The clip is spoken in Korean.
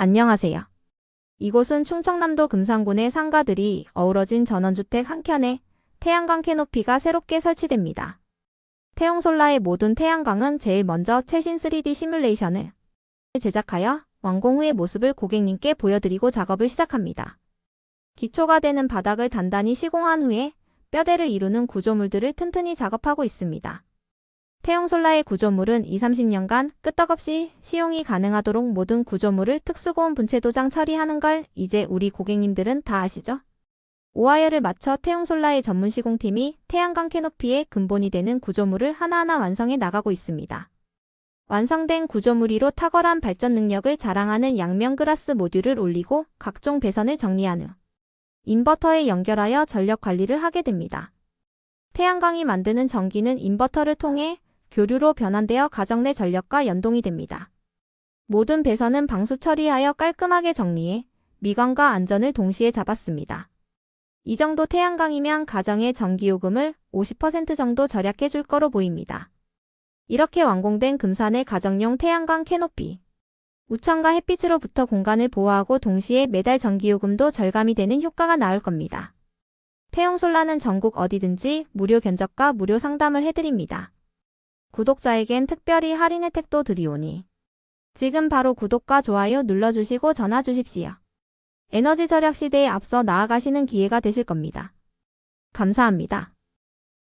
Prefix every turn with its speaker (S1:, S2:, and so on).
S1: 안녕하세요. 이곳은 충청남도 금산군의 상가들이 어우러진 전원주택 한 켠에 태양광 캐노피가 새롭게 설치됩니다. 태용솔라의 모든 태양광은 제일 먼저 최신 3D 시뮬레이션을 제작하여 완공 후의 모습을 고객님께 보여드리고 작업을 시작합니다. 기초가 되는 바닥을 단단히 시공한 후에 뼈대를 이루는 구조물들을 튼튼히 작업하고 있습니다. 태용솔라의 구조물은 2, 30년간 끄떡없이 시용이 가능하도록 모든 구조물을 특수고온 분체 도장 처리하는 걸 이제 우리 고객님들은 다 아시죠? 오하이어를 맞춰 태용솔라의 전문 시공팀이 태양광 캐노피의 근본이 되는 구조물을 하나하나 완성해 나가고 있습니다. 완성된 구조물 위로 탁월한 발전 능력을 자랑하는 양면 그라스 모듈을 올리고 각종 배선을 정리한 후 인버터에 연결하여 전력 관리를 하게 됩니다. 태양광이 만드는 전기는 인버터를 통해 교류로 변환되어 가정 내 전력과 연동이 됩니다. 모든 배선은 방수 처리하여 깔끔하게 정리해 미관과 안전을 동시에 잡았습니다. 이 정도 태양광이면 가정의 전기요금을 50% 정도 절약해 줄 거로 보입니다. 이렇게 완공된 금산의 가정용 태양광 캐노피. 우천과 햇빛으로부터 공간을 보호하고 동시에 매달 전기요금도 절감이 되는 효과가 나올 겁니다. 태용솔라는 전국 어디든지 무료 견적과 무료 상담을 해드립니다. 구독자에겐 특별히 할인 혜택도 드리오니 지금 바로 구독과 좋아요 눌러주시고 전화 주십시오. 에너지 절약 시대에 앞서 나아가시는 기회가 되실 겁니다. 감사합니다.